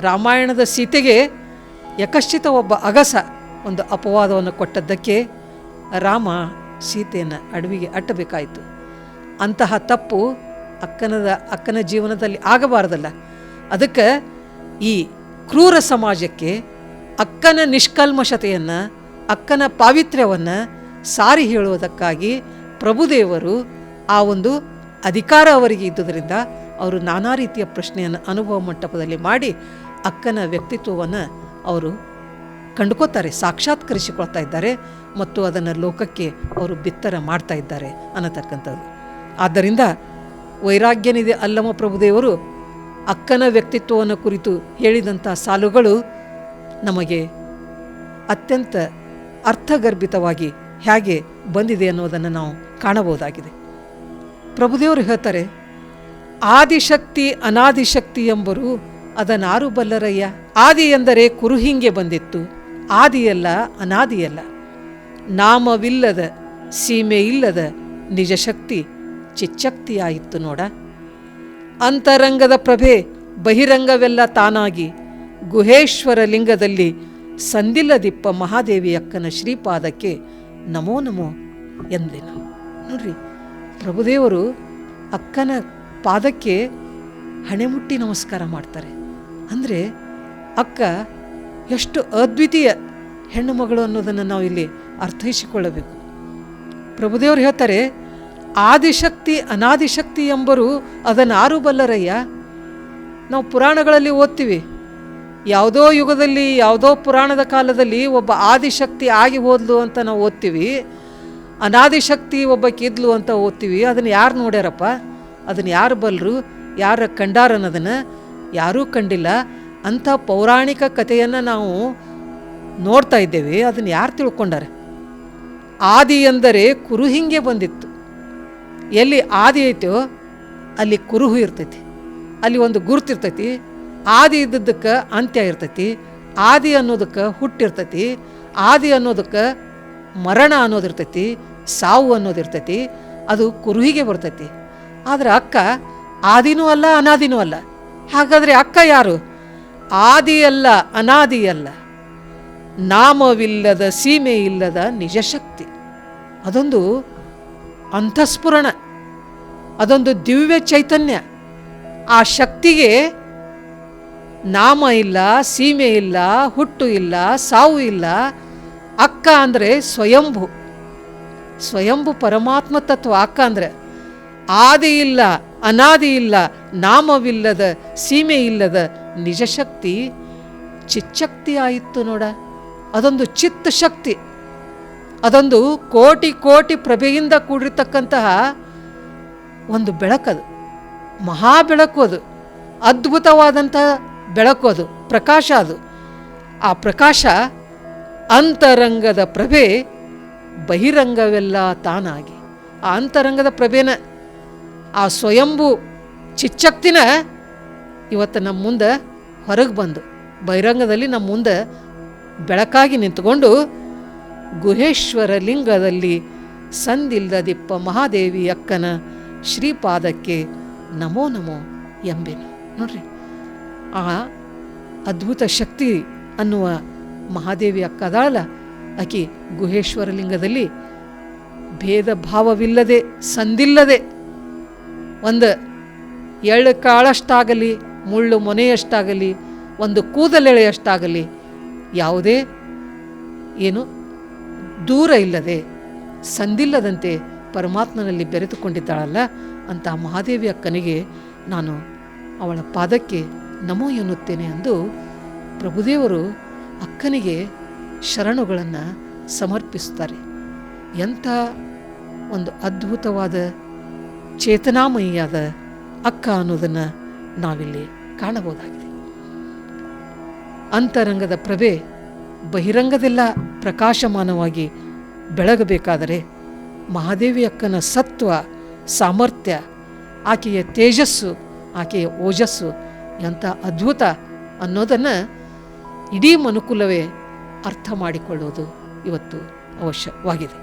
ರಾಮಾಯಣದ ಸೀತೆಗೆ ಯಕಶ್ಚಿತ ಒಬ್ಬ ಅಗಸ ಒಂದು ಅಪವಾದವನ್ನು ಕೊಟ್ಟದ್ದಕ್ಕೆ ರಾಮ ಸೀತೆಯನ್ನು ಅಡವಿಗೆ ಅಟ್ಟಬೇಕಾಯಿತು. ಅಂತಹ ತಪ್ಪು ಅಕ್ಕನದ ಅಕ್ಕನ ಜೀವನದಲ್ಲಿ ಆಗಬಾರದಲ್ಲ. ಅದಕ್ಕೆ ಈ ಕ್ರೂರ ಸಮಾಜಕ್ಕೆ ಅಕ್ಕನ ನಿಷ್ಕಲ್ಮಶತೆಯನ್ನು, ಅಕ್ಕನ ಪಾವಿತ್ರ್ಯವನ್ನು ಸಾರಿ ಹೇಳುವುದಕ್ಕಾಗಿ ಪ್ರಭುದೇವರು ಆ ಒಂದು ಅಧಿಕಾರ ಅವರಿಗೆ ಇದ್ದುದರಿಂದ ಅವರು ನಾನಾ ರೀತಿಯ ಪ್ರಶ್ನೆಯನ್ನು ಅನುಭವ ಮಂಟಪದಲ್ಲಿ ಮಾಡಿ ಅಕ್ಕನ ವ್ಯಕ್ತಿತ್ವವನ್ನು ಅವರು ಕಂಡುಕೋತಾರೆ ಸಾಕ್ಷಾತ್ಕರಿಸಿಕೊಳ್ತಾ ಇದ್ದಾರೆ ಮತ್ತು ಅದನ್ನು ಲೋಕಕ್ಕೆ ಅವರು ಬಿತ್ತರ ಮಾಡ್ತಾ ಇದ್ದಾರೆ ಅನ್ನತಕ್ಕಂಥದ್ದು. ಆದ್ದರಿಂದ ವೈರಾಗ್ಯನಿದೆ ಅಲ್ಲಮ ಪ್ರಭುದೇವರು ಅಕ್ಕನ ವ್ಯಕ್ತಿತ್ವವನ್ನು ಕುರಿತು ಹೇಳಿದಂಥ ಸಾಲುಗಳು ನಮಗೆ ಅತ್ಯಂತ ಅರ್ಥಗರ್ಭಿತವಾಗಿ ಹೇಗೆ ಬಂದಿದೆ ಅನ್ನೋದನ್ನು ನಾವು ಕಾಣಬಹುದಾಗಿದೆ. ಪ್ರಭುದೇವರು ಹೇಳ್ತಾರೆ, ಆದಿಶಕ್ತಿ ಅನಾದಿಶಕ್ತಿ ಎಂಬರು ಅದನ್ನಾರು ಬಲ್ಲರಯ್ಯ. ಆದಿ ಎಂದರೆ ಕುರುಹಿಂಗೆ ಬಂದಿತ್ತು. ಆದಿಯಲ್ಲ, ಅನಾದಿಯಲ್ಲ. ನಾಮವಿಲ್ಲದ ಸೀಮೆ ಇಲ್ಲದ ನಿಜ ಶಕ್ತಿ ಚಿಚ್ಚಕ್ತಿಯಾಯಿತು ನೋಡ. ಅಂತರಂಗದ ಪ್ರಭೆ ಬಹಿರಂಗವೆಲ್ಲ ತಾನಾಗಿ ಗುಹೇಶ್ವರ ಲಿಂಗದಲ್ಲಿ ಸಂದಿಲ್ಲದಿಪ್ಪ ಮಹಾದೇವಿ ಅಕ್ಕನ ಶ್ರೀಪಾದಕ್ಕೆ ನಮೋ ನಮೋ ಎಂದೆನು. ನೋಡ್ರಿ, ಪ್ರಭುದೇವರು ಅಕ್ಕನ ಪಾದಕ್ಕೆ ಹಣೆಮುಟ್ಟಿ ನಮಸ್ಕಾರ ಮಾಡ್ತಾರೆ. ಅಂದರೆ ಅಕ್ಕ ಎಷ್ಟು ಅದ್ವಿತೀಯ ಹೆಣ್ಣು ಮಗಳು ಅನ್ನೋದನ್ನು ನಾವು ಇಲ್ಲಿ ಅರ್ಥೈಸಿಕೊಳ್ಳಬೇಕು. ಪ್ರಭುದೇವರು ಹೇಳ್ತಾರೆ, ಆದಿಶಕ್ತಿ, ಅನಾದಿಶಕ್ತಿ ಎಂಬರು ಅದನ್ನು ಆರು ಬಲ್ಲರಯ್ಯ. ನಾವು ಪುರಾಣಗಳಲ್ಲಿ ಓದ್ತೀವಿ. ಯಾವುದೋ ಯುಗದಲ್ಲಿ, ಯಾವುದೋ ಪುರಾಣದ ಕಾಲದಲ್ಲಿ ಒಬ್ಬ ಆದಿಶಕ್ತಿ ಆಗಿ ಹೋದ್ಲು ಅಂತ ನಾವು ಓದ್ತೀವಿ. ಅನಾದಿಶಕ್ತಿ ಒಬ್ಬಕ್ಕಿದ್ಲು ಅಂತ ಓದ್ತೀವಿ. ಅದನ್ನು ಯಾರು ನೋಡ್ಯಾರಪ್ಪ? ಅದನ್ನು ಯಾರು ಬಲ್ಲರು ಯಾರ ಕಂಡಾರನ್ನೋದನ್ನು? ಯಾರೂ ಕಂಡಿಲ್ಲ. ಅಂಥ ಪೌರಾಣಿಕ ಕಥೆಯನ್ನು ನಾವು ನೋಡ್ತಾ ಇದ್ದೇವೆ, ಅದನ್ನು ಯಾರು ತಿಳ್ಕೊಂಡಾರೆ? ಆದಿ ಎಂದರೆ ಕುರುಹಿಂಗೆ ಬಂದಿತ್ತು. ಎಲ್ಲಿ ಆದಿ ಐತೋ ಅಲ್ಲಿ ಕುರುಹು ಇರ್ತೈತಿ, ಅಲ್ಲಿ ಒಂದು ಗುರುತಿರ್ತೈತಿ ಆದಿ ಇದ್ದದ್ದಕ್ಕೆ ಅಂತ್ಯ ಇರ್ತೈತಿ, ಆದಿ ಅನ್ನೋದಕ್ಕೆ ಹುಟ್ಟಿರ್ತೈತಿ ಆದಿ ಅನ್ನೋದಕ್ಕೆ ಮರಣ ಅನ್ನೋದಿರ್ತೈತಿ ಸಾವು ಅನ್ನೋದಿರ್ತೈತಿ ಅದು ಕುರುಹಿಗೆ ಬರ್ತೈತಿ. ಆದರೆ ಅಕ್ಕ ಆದಿನೂ ಅಲ್ಲ, ಅನಾದಿನೂ ಅಲ್ಲ. ಹಾಗಾದರೆ ಅಕ್ಕ ಯಾರು? ಆದಿ ಅಲ್ಲ ಅನಾದಿ ಅಲ್ಲ ನಾಮವಿಲ್ಲದ ಸೀಮೆ ಇಲ್ಲದ ನಿಜಶಕ್ತಿ. ಅದೊಂದು ಅಂತಃಸ್ಫುರಣ, ಅದೊಂದು ದಿವ್ಯ ಚೈತನ್ಯ. ಆ ಶಕ್ತಿಗೆ ನಾಮ ಇಲ್ಲ, ಸೀಮೆ ಇಲ್ಲ, ಹುಟ್ಟು ಇಲ್ಲ, ಸಾವು ಇಲ್ಲ. ಅಕ್ಕ ಅಂದರೆ ಸ್ವಯಂಭು. ಸ್ವಯಂಭು ಪರಮಾತ್ಮ ತತ್ವ, ಅಕ್ಕ ಅಂದರೆ ಆದಿ ಇಲ್ಲ ಅನಾದಿ ಇಲ್ಲ ನಾಮವಿಲ್ಲದ ಸೀಮೆ ಇಲ್ಲದ ನಿಜಶಕ್ತಿ ಚಿಚ್ಚಕ್ತಿ ಆಯಿತು ನೋಡ. ಅದೊಂದು ಚಿತ್ತ ಶಕ್ತಿ ಅದೊಂದು ಕೋಟಿ ಕೋಟಿ ಪ್ರಭೆಯಿಂದ ಕೂಡಿರ್ತಕ್ಕಂತಹ ಒಂದು ಬೆಳಕದು ಮಹಾ ಬೆಳಕು ಅದು. ಅದ್ಭುತವಾದಂತಹ ಬೆಳಕು ಅದು. ಪ್ರಕಾಶ ಅದು. ಆ ಪ್ರಕಾಶ ಅಂತರಂಗದ ಪ್ರಭೆ ಬಹಿರಂಗವೆಲ್ಲ ತಾನಾಗಿ. ಆ ಅಂತರಂಗದ ಪ್ರಭೆನ ಆ ಸ್ವಯಂಭು ಚಿಚ್ಚಕ್ತಿನ ಇವತ್ತು ನಮ್ಮ ಮುಂದೆ ಹೊರಗೆ ಬಂದು, ಬಹಿರಂಗದಲ್ಲಿ ನಮ್ಮ ಮುಂದೆ ಬೆಳಕಾಗಿ ನಿಂತುಕೊಂಡು ಗುಹೇಶ್ವರ ಲಿಂಗದಲ್ಲಿ ಸಂದಿಲ್ದ ದಿಪ್ಪ ಮಹಾದೇವಿ ಅಕ್ಕನ ಶ್ರೀಪಾದಕ್ಕೆ ನಮೋ ನಮೋ ಎಂಬೆನು. ನೋಡ್ರಿ, ಆ ಅದ್ಭುತ ಶಕ್ತಿ ಅನ್ನುವ ಮಹಾದೇವಿ ಅಕ್ಕ ಅದಾಳಲ್ಲ, ಆಕಿ ಗುಹೇಶ್ವರ ಲಿಂಗದಲ್ಲಿ ಭೇದ ಭಾವವಿಲ್ಲದೆ, ಸಂದಿಲ್ಲದೆ ಒಂದು ಎಳ್ಳು ಕಾಳಷ್ಟಾಗಲಿ, ಮುಳ್ಳು ಮೊನೆಯಷ್ಟಾಗಲಿ, ಒಂದು ಕೂದಲೆಳೆಯಷ್ಟಾಗಲಿ ಯಾವುದೇ ಏನು ದೂರ ಇಲ್ಲದೆ, ಸಂದಿಲ್ಲದಂತೆ ಪರಮಾತ್ಮನಲ್ಲಿ ಬೆರೆತುಕೊಂಡಿದ್ದಾಳಲ್ಲ ಅಂತ ಮಹಾದೇವಿ ಅಕ್ಕನಿಗೆ ನಾನು ಅವಳ ಪಾದಕ್ಕೆ ನಮೋ ಎನ್ನುತ್ತೇನೆ ಎಂದು ಪ್ರಭುದೇವರು ಅಕ್ಕನಿಗೆ ಶರಣುಗಳನ್ನು ಸಮರ್ಪಿಸುತ್ತಾರೆ. ಎಂಥ ಒಂದು ಅದ್ಭುತವಾದ ಚೇತನಾಮಯಿಯಾದ ಅಕ್ಕ ಅನ್ನೋದನ್ನು ನಾವಿಲ್ಲಿ ಕಾಣಬಹುದಾಗಿದೆ. ಅಂತರಂಗದ ಪ್ರಭೆ ಬಹಿರಂಗದೆಲ್ಲ ಪ್ರಕಾಶಮಾನವಾಗಿ ಬೆಳಗಬೇಕಾದರೆ ಮಹಾದೇವಿ ಅಕ್ಕನ ಸತ್ವ, ಸಾಮರ್ಥ್ಯ, ಆಕೆಯ ತೇಜಸ್ಸು, ಆಕೆಯ ಓಜಸ್ಸು ಎಂಥ ಅದ್ಭುತ ಅನ್ನೋದನ್ನು ಇಡೀ ಮನುಕುಲವೇ ಅರ್ಥ ಮಾಡಿಕೊಳ್ಳುವುದು ಇವತ್ತು ಅವಶ್ಯವಾಗಿದೆ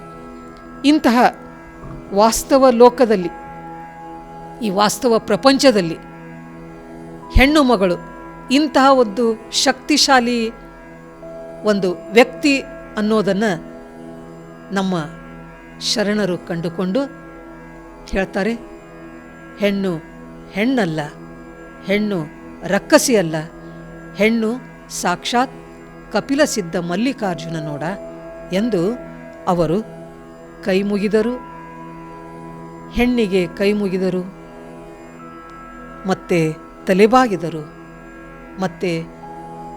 ಇಂತಹ ವಾಸ್ತವ ಲೋಕದಲ್ಲಿ ಈ ವಾಸ್ತವ ಪ್ರಪಂಚದಲ್ಲಿ. ಹೆಣ್ಣು ಮಗಳು, ಇಂತಹ ಒಂದು ಶಕ್ತಿಶಾಲಿ ಒಂದು ವ್ಯಕ್ತಿ ಅನ್ನೋದನ್ನು ನಮ್ಮ ಶರಣರು ಕಂಡುಕೊಂಡು ಹೇಳ್ತಾರೆ, ಹೆಣ್ಣು ಹೆಣ್ಣಲ್ಲ, ಹೆಣ್ಣು ರಕ್ಕಸಿಯಲ್ಲ, ಹೆಣ್ಣು ಸಾಕ್ಷಾತ್ ಕಪಿಲ ಸಿದ್ಧ ಮಲ್ಲಿಕಾರ್ಜುನ ನೋಡ ಎಂದು ಅವರು ಕೈ ಮುಗಿದರು ಹೆಣ್ಣಿಗೆ ಕೈ ಮುಗಿದರು ಮತ್ತೆ ತಲೆಬಾಗಿದರು. ಮತ್ತೆ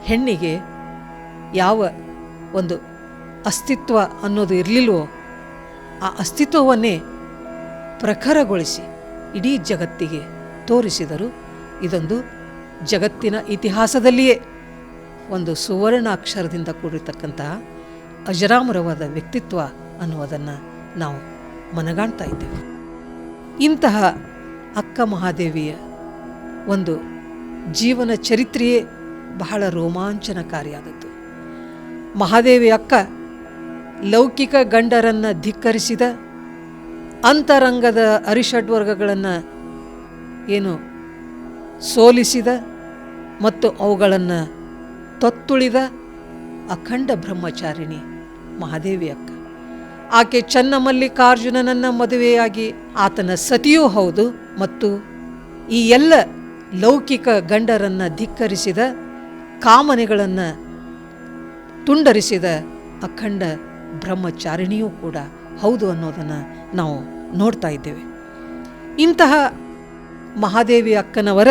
ಹೆಣ್ಣಿಗೆ ಯಾವ ಒಂದು ಅಸ್ತಿತ್ವ ಅನ್ನೋದು ಇರಲಿಲ್ವೋ, ಆ ಅಸ್ತಿತ್ವವನ್ನೇ ಪ್ರಖರಗೊಳಿಸಿ ಇಡೀ ಜಗತ್ತಿಗೆ ತೋರಿಸಿದರು. ಇದೊಂದು ಜಗತ್ತಿನ ಇತಿಹಾಸದಲ್ಲಿಯೇ ಒಂದು ಸುವರ್ಣಾಕ್ಷರದಿಂದ ಕೂಡಿರ್ತಕ್ಕಂತಹ ಅಜರಾಮರವಾದ ವ್ಯಕ್ತಿತ್ವ ಅನ್ನುವುದನ್ನು ನಾವು ಮನಗಾಣ್ತಾ ಇದ್ದೇವೆ. ಇಂತಹ ಅಕ್ಕ ಮಹಾದೇವಿಯ ಒಂದು ಜೀವನ ಚರಿತ್ರೆಯೇ ಬಹಳ ರೋಮಾಂಚನಕಾರಿಯಾದದ್ದು. ಮಹಾದೇವಿ ಅಕ್ಕ ಲೌಕಿಕ ಗಂಡರನ್ನು ಧಿಕ್ಕರಿಸಿದ ಅಂತರಂಗದ ಅರಿಷಡ್ವರ್ಗಗಳನ್ನು ಏನು ಸೋಲಿಸಿದ ಮತ್ತು ಅವುಗಳನ್ನು ತತ್ತುಳಿದ ಅಖಂಡ ಬ್ರಹ್ಮಚಾರಿಣಿ ಮಹಾದೇವಿ ಅಕ್ಕ. ಆಕೆ ಚನ್ನಮಲ್ಲಿಕಾರ್ಜುನನನ್ನು ಮದುವೆಯಾಗಿ ಆತನ ಸತಿಯೂ ಹೌದು ಮತ್ತು ಈ ಎಲ್ಲ ಲೌಕಿಕ ಗಂಡರನ್ನು ಧಿಕ್ಕರಿಸಿದ, ಕಾಮನೆಗಳನ್ನು ತುಂಡರಿಸಿದ ಅಖಂಡ ಬ್ರಹ್ಮಚಾರಿಣಿಯೂ ಕೂಡ. ಹೌದು ಅನ್ನೋದನ್ನು ನಾವು ನೋಡ್ತಾ ಇದ್ದೇವೆ. ಇಂತಹ ಮಹಾದೇವಿ ಅಕ್ಕನವರ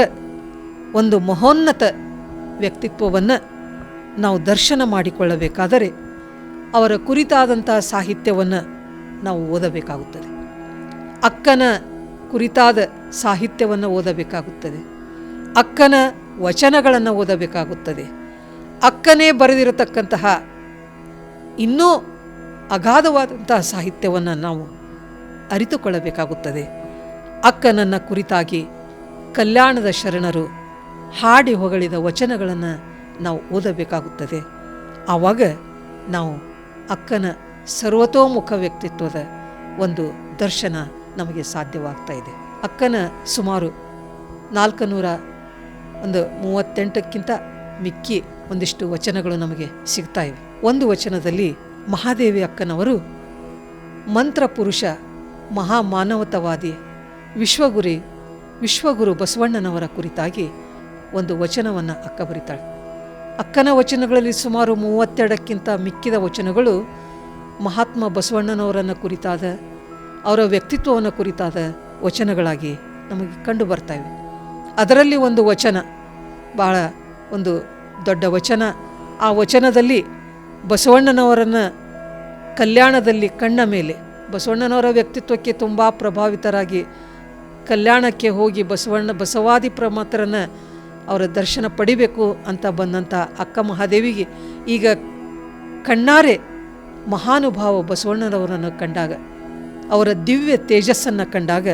ಒಂದು ಮಹೋನ್ನತ ವ್ಯಕ್ತಿತ್ವವನ್ನು ನಾವು ದರ್ಶನ ಮಾಡಿಕೊಳ್ಳಬೇಕಾದರೆ ಅವರ ಕುರಿತಾದಂಥ ಸಾಹಿತ್ಯವನ್ನು ನಾವು ಓದಬೇಕಾಗುತ್ತದೆ. ಅಕ್ಕನ ಕುರಿತಾದ ಸಾಹಿತ್ಯವನ್ನು ಓದಬೇಕಾಗುತ್ತದೆ. ಅಕ್ಕನ ವಚನಗಳನ್ನು ಓದಬೇಕಾಗುತ್ತದೆ. ಅಕ್ಕನೇ ಬರೆದಿರತಕ್ಕಂತಹ ಇನ್ನೂ ಅಗಾಧವಾದಂತಹ ಸಾಹಿತ್ಯವನ್ನು ನಾವು ಅರಿತುಕೊಳ್ಳಬೇಕಾಗುತ್ತದೆ. ಅಕ್ಕನನ್ನು ಕುರಿತಾಗಿ ಕಲ್ಯಾಣದ ಶರಣರು ಹಾಡಿ ಹೊಗಳಿದ ವಚನಗಳನ್ನು ನಾವು ಓದಬೇಕಾಗುತ್ತದೆ. ಆವಾಗ ನಾವು ಅಕ್ಕನ ಸರ್ವತೋಮುಖ ವ್ಯಕ್ತಿತ್ವದ ಒಂದು ದರ್ಶನ ನಮಗೆ ಸಾಧ್ಯವಾಗ್ತಾ ಇದೆ. ಅಕ್ಕನ ಸುಮಾರು ನಾಲ್ಕು ನೂರ ಒಂದು ಮೂವತ್ತೆಂಟಕ್ಕಿಂತ ಮಿಕ್ಕಿ ಒಂದಿಷ್ಟು ವಚನಗಳು ನಮಗೆ ಸಿಗ್ತಾ ಇವೆ. ಒಂದು ವಚನದಲ್ಲಿ ಮಹಾದೇವಿ ಅಕ್ಕನವರು ಮಂತ್ರಪುರುಷ ಮಹಾಮಾನವತವಾದಿ, ವಿಶ್ವಗುರಿ, ವಿಶ್ವಗುರು ಬಸವಣ್ಣನವರ ಕುರಿತಾಗಿ ಒಂದು ವಚನವನ್ನು ಅಕ್ಕ ಬರಿತಾಳೆ. ಅಕ್ಕನ ವಚನಗಳಲ್ಲಿ ಸುಮಾರು ಮೂವತ್ತೆರಡಕ್ಕಿಂತ ಮಿಕ್ಕಿದ ವಚನಗಳು ಮಹಾತ್ಮ ಬಸವಣ್ಣನವರನ್ನು ಕುರಿತಾದ, ಅವರ ವ್ಯಕ್ತಿತ್ವವನ್ನು ಕುರಿತಾದ ವಚನಗಳಾಗಿ ನಮಗೆ ಕಂಡು ಬರ್ತಾಯಿವೆ ಅದರಲ್ಲಿ ಒಂದು ವಚನ ಭಾಳ ಒಂದು ದೊಡ್ಡ ವಚನ. ಆ ವಚನದಲ್ಲಿ ಬಸವಣ್ಣನವರನ್ನು ಕಲ್ಯಾಣದಲ್ಲಿ ಕಣ್ಣ ಮೇಲೆ, ಬಸವಣ್ಣನವರ ವ್ಯಕ್ತಿತ್ವಕ್ಕೆ ತುಂಬ ಪ್ರಭಾವಿತರಾಗಿ ಕಲ್ಯಾಣಕ್ಕೆ ಹೋಗಿ ಬಸವಣ್ಣ, ಬಸವಾದಿ ಪ್ರಮಾತ್ರನ ಅವರ ದರ್ಶನ ಪಡಿಬೇಕು ಅಂತ ಬಂದಂಥ ಅಕ್ಕ ಮಹಾದೇವಿಗೆ, ಈಗ ಕಣ್ಣಾರೆ ಮಹಾನುಭಾವ ಬಸವಣ್ಣನವರನ್ನು ಕಂಡಾಗ, ಅವರ ದಿವ್ಯ ತೇಜಸ್ಸನ್ನು ಕಂಡಾಗ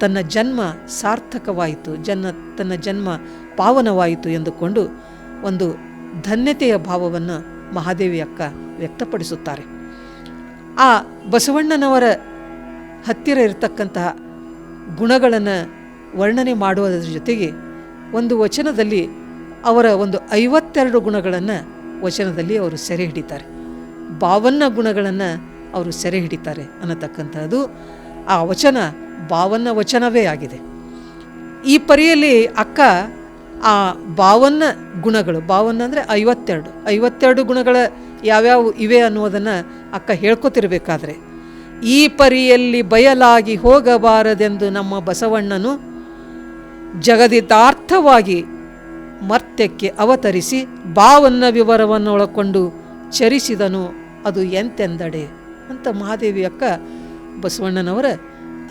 ತನ್ನ ಜನ್ಮ ಸಾರ್ಥಕವಾಯಿತು, ಜನ್ನ, ತನ್ನ ಜನ್ಮ ಪಾವನವಾಯಿತು ಎಂದುಕೊಂಡು ಒಂದು ಧನ್ಯತೆಯ ಭಾವವನ್ನು ಮಹಾದೇವಿ ಅಕ್ಕ ವ್ಯಕ್ತಪಡಿಸುತ್ತಾರೆ. ಆ ಬಸವಣ್ಣನವರ ಹತ್ತಿರ ಇರತಕ್ಕಂತಹ ಗುಣಗಳನ್ನು ವರ್ಣನೆ ಮಾಡುವುದರ ಜೊತೆಗೆ ಒಂದು ವಚನದಲ್ಲಿ ಅವರ ಒಂದು ಐವತ್ತೆರಡು ಗುಣಗಳನ್ನು ವಚನದಲ್ಲಿ ಅವರು ಸೆರೆ ಹಿಡಿತಾರೆ. ಬಾವನ್ನ ಗುಣಗಳನ್ನು ಅವರು ಸೆರೆ ಹಿಡಿತಾರೆ ಅನ್ನತಕ್ಕಂಥದ್ದು. ಆ ವಚನ ಬಾವನ್ನ ವಚನವೇ ಆಗಿದೆ. ಈ ಪರಿಯಲ್ಲಿ ಅಕ್ಕ ಆ ಬಾವನ್ನ ಗುಣಗಳು ಬಾವನ್ನ ಅಂದರೆ ಐವತ್ತೆರಡು ಐವತ್ತೆರಡು ಗುಣಗಳ ಯಾವ್ಯಾವು ಇವೆ ಅನ್ನುವುದನ್ನು ಅಕ್ಕ ಹೇಳ್ಕೊತಿರ್ಬೇಕಾದ್ರೆ, ಈ ಪರಿಯಲ್ಲಿ ಬಯಲಾಗಿ ಹೋಗಬಾರದೆಂದು ನಮ್ಮ ಬಸವಣ್ಣನು ಜಗದಿತಾರ್ಥವಾಗಿ ಮರ್ತ್ಯಕ್ಕೆ ಅವತರಿಸಿ ಬಾವನ್ನ ವಿವರವನ್ನು ಒಳಕೊಂಡು ಚರಿಸಿದನು, ಅದು ಎಂತೆಂದಡೆ? ಅಂತ ಮಹಾದೇವಿ ಅಕ್ಕ ಬಸವಣ್ಣನವರ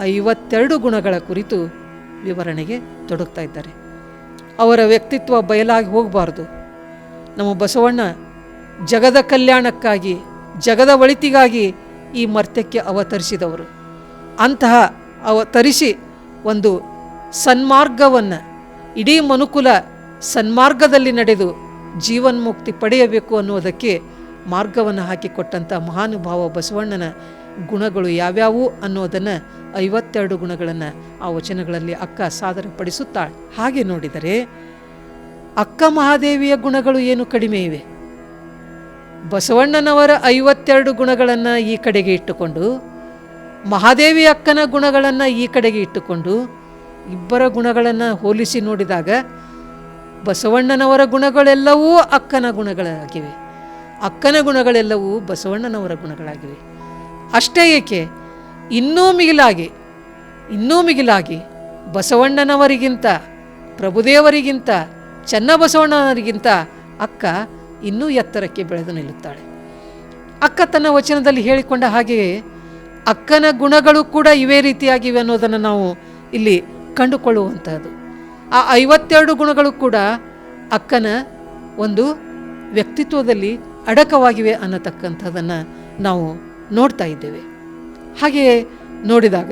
ಐವತ್ತೆರಡು ಗುಣಗಳ ಕುರಿತು ವಿವರಣೆಗೆ ತೊಡಗ್ತಾ ಇದ್ದಾರೆ. ಅವರ ವ್ಯಕ್ತಿತ್ವ ಬಯಲಾಗಿ ಹೋಗಬಾರ್ದು. ನಮ್ಮ ಬಸವಣ್ಣ ಜಗದ ಕಲ್ಯಾಣಕ್ಕಾಗಿ, ಜಗದ ಒಳಿತಿಗಾಗಿ ಈ ಮರ್ತ್ಯಕ್ಕೆ ಅವತರಿಸಿದವರು. ಅಂತಹ ಅವತರಿಸಿ ಒಂದು ಸನ್ಮಾರ್ಗವನ್ನು, ಇಡೀ ಮನುಕುಲ ಸನ್ಮಾರ್ಗದಲ್ಲಿ ನಡೆದು ಜೀವನ್ಮುಕ್ತಿ ಪಡೆಯಬೇಕು ಅನ್ನುವುದಕ್ಕೆ ಮಾರ್ಗವನ್ನು ಹಾಕಿಕೊಟ್ಟಂಥ ಮಹಾನುಭಾವ ಬಸವಣ್ಣನ ಗುಣಗಳು ಯಾವ್ಯಾವು ಅನ್ನೋದನ್ನು ಐವತ್ತೆರಡು ಗುಣಗಳನ್ನು ಆ ವಚನಗಳಲ್ಲಿ ಅಕ್ಕ ಸಾದರಪಡಿಸುತ್ತಾಳೆ. ಹಾಗೆ ನೋಡಿದರೆ ಅಕ್ಕ ಮಹಾದೇವಿಯ ಗುಣಗಳು ಏನು ಕಡಿಮೆ ಇವೆ? ಬಸವಣ್ಣನವರ ಐವತ್ತೆರಡು ಗುಣಗಳನ್ನು ಈ ಕಡೆಗೆ ಇಟ್ಟುಕೊಂಡು, ಮಹಾದೇವಿ ಅಕ್ಕನ ಗುಣಗಳನ್ನು ಈ ಕಡೆಗೆ ಇಟ್ಟುಕೊಂಡು, ಇಬ್ಬರ ಗುಣಗಳನ್ನು ಹೋಲಿಸಿ ನೋಡಿದಾಗ ಬಸವಣ್ಣನವರ ಗುಣಗಳೆಲ್ಲವೂ ಅಕ್ಕನ ಗುಣಗಳಾಗಿವೆ. ಅಕ್ಕನ ಗುಣಗಳೆಲ್ಲವೂ ಬಸವಣ್ಣನವರ ಗುಣಗಳಾಗಿವೆ. ಅಷ್ಟೇ ಏಕೆ? ಇನ್ನೂ ಮಿಗಿಲಾಗಿ ಇನ್ನೂ ಮಿಗಿಲಾಗಿ ಬಸವಣ್ಣನವರಿಗಿಂತ, ಪ್ರಭುದೇವರಿಗಿಂತ, ಚನ್ನಬಸವಣ್ಣನವರಿಗಿಂತ ಅಕ್ಕ ಇನ್ನೂ ಎತ್ತರಕ್ಕೆ ಬೆಳೆದು ನಿಲ್ಲುತ್ತಾಳೆ. ಅಕ್ಕ ತನ್ನ ವಚನದಲ್ಲಿ ಹೇಳಿಕೊಂಡ ಹಾಗೆಯೇ ಅಕ್ಕನ ಗುಣಗಳು ಕೂಡ ಇವೇ ರೀತಿಯಾಗಿವೆ ಅನ್ನೋದನ್ನು ನಾವು ಇಲ್ಲಿ ಕಂಡುಕೊಳ್ಳುವಂತಹದ್ದು. ಆ ಐವತ್ತೆರಡು ಗುಣಗಳು ಕೂಡ ಅಕ್ಕನ ಒಂದು ವ್ಯಕ್ತಿತ್ವದಲ್ಲಿ ಅಡಕವಾಗಿವೆ ಅನ್ನತಕ್ಕಂಥದ್ದನ್ನು ನಾವು ನೋಡ್ತಾ ಇದ್ದೇವೆ. ಹಾಗೆಯೇ ನೋಡಿದಾಗ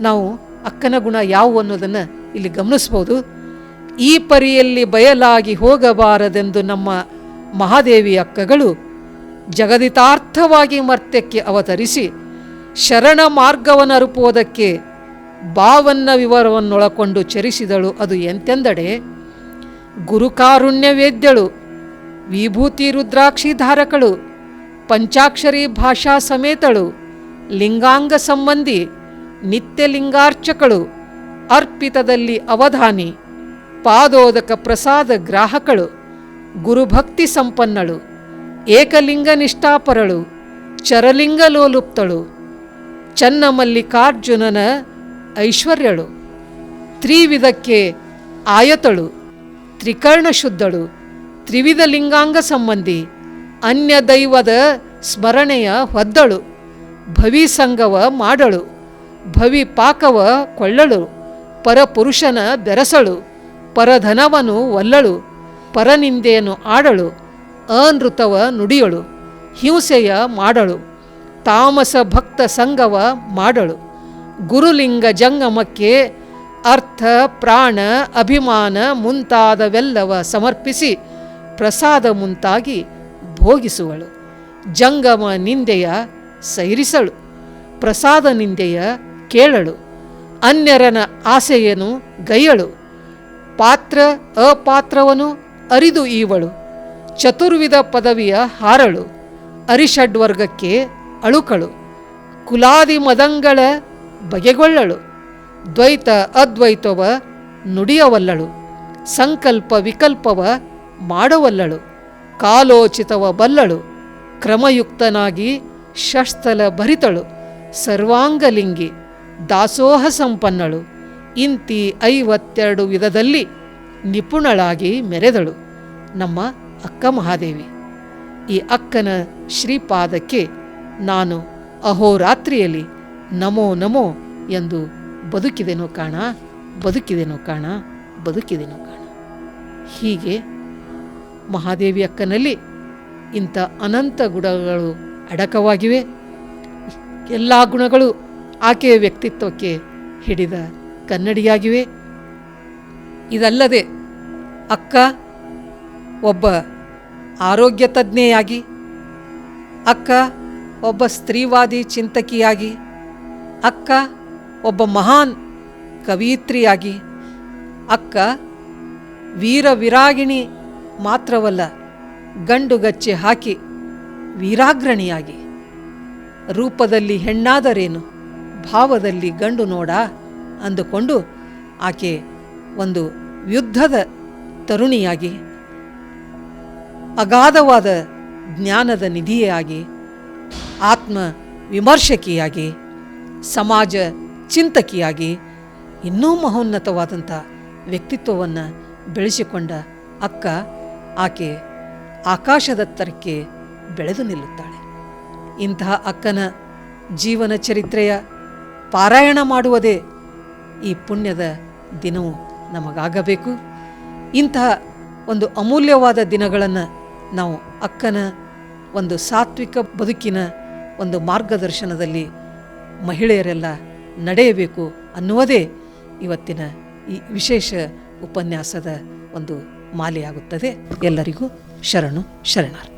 ನಾವು ಅಕ್ಕನ ಗುಣ ಯಾವುವು ಅನ್ನೋದನ್ನು ಇಲ್ಲಿ ಗಮನಿಸ್ಬೋದು. ಈ ಪರಿಯಲ್ಲಿ ಬಯಲಾಗಿ ಹೋಗಬಾರದೆಂದು ನಮ್ಮ ಮಹಾದೇವಿ ಅಕ್ಕಗಳು ಜಗದಿತಾರ್ಥವಾಗಿ ಮರ್ತ್ಯಕ್ಕೆ ಅವತರಿಸಿ ಶರಣ ಮಾರ್ಗವನ್ನು ಅರುಪುವುದಕ್ಕೆ ಬಾವನ್ನ ವಿವರವನ್ನೊಳಕೊಂಡು ಚರಿಸಿದಳು ಅದು ಎಂತೆಂದಡೆ ಗುರುಕಾರುಣ್ಯ ವೇದ್ಯಳು ವಿಭೂತಿ ರುದ್ರಾಕ್ಷಿ ಧಾರಕಳು ಪಂಚಾಕ್ಷರಿ ಭಾಷಾ ಸಮೇತಳು, ಲಿಂಗಾಂಗ ಸಂಬಂಧಿ ನಿತ್ಯಲಿಂಗಾರ್ಚಕಳು ಅರ್ಪಿತದಲ್ಲಿ ಅವಧಾನಿ, ಪಾದೋದಕ ಪ್ರಸಾದ ಗ್ರಾಹಕಳು, ಗುರುಭಕ್ತಿ ಸಂಪನ್ನಳು, ಏಕಲಿಂಗ ನಿಷ್ಠಾಪರಳು, ಚರಲಿಂಗ ಲೋಲುಪ್ತಳು, ಚನ್ನಮಲ್ಲಿಕಾರ್ಜುನನ ಐಶ್ವರ್ಯಳು. ತ್ರಿವಿಧಕ್ಕೆ ಆಯತಳು, ತ್ರಿಕರ್ಣಶುದ್ಧಳು, ತ್ರಿವಿಧ ಲಿಂಗಾಂಗ ಸಂಬಂಧಿ ಅನ್ಯ ದೈವದ ಸ್ಮರಣೆಯ ಹೊದ್ದಳು. ಭವಿ ಸಂಗವ ಮಾಡಳು. ಭವಿ ಪಾಕವ ಕೊಳ್ಳಳು. ಪರಪುರುಷನ ಬೆರಸಳು. ಪರಧನವನು ಒಲ್ಲಳು. ಪರನಿಂದೆಯನ್ನು ಆಡಳು. ಅನೃತವ ನುಡಿಯಳು. ಹಿಂಸೆಯ ಮಾಡಳು. ತಾಮಸ ಭಕ್ತ ಸಂಗವ ಮಾಡಳು. ಗುರುಲಿಂಗ ಜಂಗಮಕ್ಕೆ ಅರ್ಥ, ಪ್ರಾಣ, ಅಭಿಮಾನ ಮುಂತಾದವೆಲ್ಲವ ಸಮರ್ಪಿಸಿ ಪ್ರಸಾದ ಮುಂತಾಗಿ ಭೋಗಿಸುವಳು. ಜಂಗಮ ನಿಂದೆಯ ಸೈರಿಸಳು. ಪ್ರಸಾದ ನಿಂದೆಯ ಕೇಳಳು. ಅನ್ಯರನ ಆಸೆಯನು ಗೈಯಳು. ಪಾತ್ರ ಅಪಾತ್ರವನು ಅರಿದು ಈವಳು. ಚತುರ್ವಿಧ ಪದವಿಯ ಹಾರಳು. ಅರಿಷಡ್ವರ್ಗಕ್ಕೆ ಅಳುಕಳು. ಕುಲಾದಿ ಮದಂಗಳ ಬಗೆಗೊಳ್ಳಳು. ದ್ವೈತ ಅದ್ವೈತವ ನುಡಿಯವಲ್ಲಳು. ಸಂಕಲ್ಪ ವಿಕಲ್ಪವ ಮಾಡವಲ್ಲಳು. ಕಾಲೋಚಿತವ ಬಲ್ಲಳು ಕ್ರಮಯುಕ್ತನಾಗಿ ಶಸ್ತಲ ಭರಿತಳು. ಸರ್ವಾಂಗಲಿಂಗಿ ದಾಸೋಹ ಸಂಪನ್ನಳು ಇಂತಿ ಐವತ್ತೆರಡು ವಿಧದಲ್ಲಿ ನಿಪುಣಳಾಗಿ ಮೆರೆದಳು. ನಮ್ಮ ಅಕ್ಕ ಮಹಾದೇವಿ. ಈ ಅಕ್ಕನ ಶ್ರೀಪಾದಕ್ಕೆ ನಾನು ಅಹೋರಾತ್ರಿಯಲ್ಲಿ ನಮೋ ನಮೋ ಎಂದು ಬದುಕಿದೆನೋ ಕಾಣ ಬದುಕಿದೆನೋ ಕಾಣ ಬದುಕಿದೆನೋ ಕಾಣ. ಹೀಗೆ ಮಹಾದೇವಿ ಅಕ್ಕನಲ್ಲಿ ಇಂಥ ಅನಂತ ಗುಣಗಳು ಅಡಕವಾಗಿವೆ. ಎಲ್ಲ ಗುಣಗಳು ಆಕೆಯ ವ್ಯಕ್ತಿತ್ವಕ್ಕೆ ಹಿಡಿದ ಕನ್ನಡಿಯಾಗಿವೆ. ಇದಲ್ಲದೆ ಅಕ್ಕ ಒಬ್ಬ ಆರೋಗ್ಯ ತಜ್ಞೆಯಾಗಿ, ಅಕ್ಕ ಒಬ್ಬ ಸ್ತ್ರೀವಾದಿ ಚಿಂತಕಿಯಾಗಿ, ಅಕ್ಕ ಒಬ್ಬ ಮಹಾನ್ ಕವಿಯಿತ್ರಿಯಾಗಿ, ಅಕ್ಕ ವೀರ ವಿರಾಗಿಣಿ ಮಾತ್ರವಲ್ಲ, ಗಂಡುಗಚ್ಚೆ ಹಾಕಿ ವೀರಾಗ್ರಣಿಯಾಗಿ. ರೂಪದಲ್ಲಿ ಹೆಣ್ಣಾದರೇನು? ಭಾವದಲ್ಲಿ ಗಂಡು ನೋಡ? ಅಂದುಕೊಂಡು ಆಕೆ ಒಂದು ಯುದ್ಧದ ತರುಣಿಯಾಗಿ, ಅಗಾಧವಾದ ಜ್ಞಾನದ ನಿಧಿಯಾಗಿ ಆತ್ಮ ವಿಮರ್ಶಕಿಯಾಗಿ ಸಮಾಜ ಚಿಂತಕಿಯಾಗಿ, ಇನ್ನೂ ಮಹೋನ್ನತವಾದಂಥ ವ್ಯಕ್ತಿತ್ವವನ್ನು ಬೆಳೆಸಿಕೊಂಡ ಅಕ್ಕ ಆಕೆ ಆಕಾಶದತ್ತರಕ್ಕೆ ಬೆಳೆದು ನಿಲ್ಲುತ್ತಾಳೆ. ಇಂತಹ ಅಕ್ಕನ ಜೀವನ ಚರಿತ್ರೆಯ ಪಾರಾಯಣ ಮಾಡುವುದೇ ಈ ಪುಣ್ಯದ ದಿನವು ನಮಗಾಗಬೇಕು. ಇಂತಹ ಒಂದು ಅಮೂಲ್ಯವಾದ ದಿನಗಳನ್ನು ನಾವು ಅಕ್ಕನ ಒಂದು ಸಾತ್ವಿಕ ಬದುಕಿನ ಒಂದು ಮಾರ್ಗದರ್ಶನದಲ್ಲಿ ಮಹಿಳೆಯರೆಲ್ಲ ನಡೆಯಬೇಕು ಅನ್ನುವುದೇ ಇವತ್ತಿನ ಈ ವಿಶೇಷ ಉಪನ್ಯಾಸದ ಒಂದು ಮಾಲೆಯಾಗುತ್ತದೆ. ಎಲ್ಲರಿಗೂ ಶರಣು ಶರಣಾರ್ಥಿ.